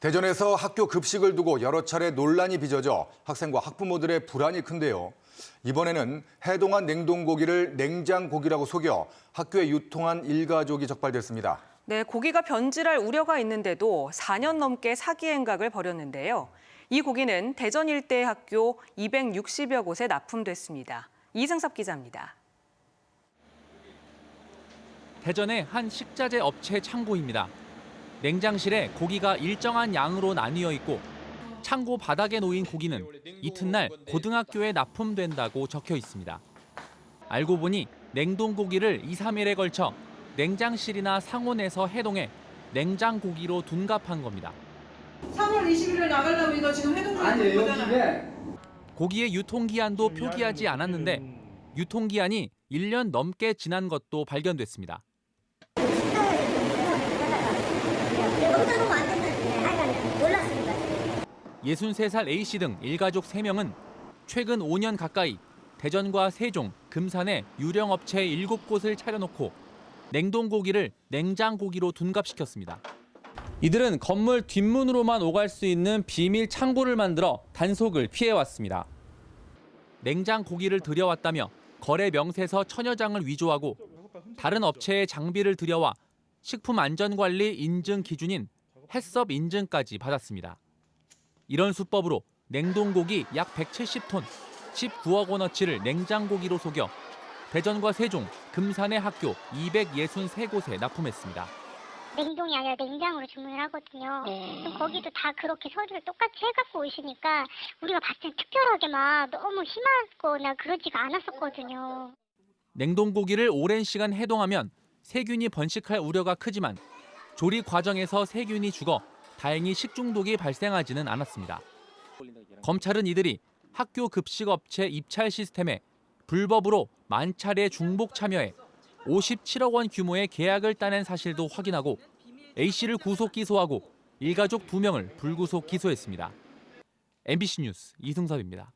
대전에서 학교 급식을 두고 여러 차례 논란이 빚어져 학생과 학부모들의 불안이 큰데요. 이번에는 해동한 냉동고기를 냉장고기라고 속여 학교에 유통한 일가족이 적발됐습니다. 네, 고기가 변질할 우려가 있는데도 4년 넘게 사기 행각을 벌였는데요. 이 고기는 대전 일대 학교 260여 곳에 납품됐습니다. 이승섭 기자입니다. 대전의 한 식자재 업체 창고입니다. 냉장실에 고기가 일정한 양으로 나뉘어 있고 창고 바닥에 놓인 고기는 이튿날 고등학교에 납품된다고 적혀 있습니다. 알고 보니 냉동 고기를 2, 3일에 걸쳐 냉장실이나 상온에서 해동해 냉장 고기로 둔갑한 겁니다. 3월 20일에 나가려면 이거 지금 해동을 아니 하는 거잖아요. 고기의 유통기한도 표기하지 않았는데 유통기한이 1년 넘게 지난 것도 발견됐습니다. 영상으로 안 된다는데 하여간 놀랐습니다. 63살 A씨 등 일가족 3명은 최근 5년 가까이 대전과 세종, 금산에 유령 업체 7곳을 차려놓고 냉동고기를 냉장고기로 둔갑시켰습니다. 이들은 건물 뒷문으로만 오갈 수 있는 비밀 창고를 만들어 단속을 피해왔습니다. 냉장고기를 들여왔다며 거래 명세서 천여 장을 위조하고 다른 업체의 장비를 들여와 식품 안전관리 인증 기준인 햇섭 인증까지 받았습니다. 이런 수법으로 냉동고기 약 170톤, 19억 원어치를 냉장고기로 속여 대전과 세종, 금산의 학교 263곳에 납품했습니다. 냉동이 아니라 냉장으로 주문을 하거든요. 그럼 거기도 다 그렇게 서류를 똑같이 해갖고 오시니까 우리가 봤을 땐 특별하게 막 너무 심하거나 그러지가 않았었거든요. 냉동고기를 오랜 시간 해동하면 세균이 번식할 우려가 크지만 조리 과정에서 세균이 죽어 다행히 식중독이 발생하지는 않았습니다. 검찰은 이들이 학교 급식 업체 입찰 시스템에 불법으로 만 차례 중복 참여해 57억 원 규모의 계약을 따낸 사실도 확인하고 A씨를 구속 기소하고 일가족 2명을 불구속 기소했습니다. MBC 뉴스 이승섭입니다.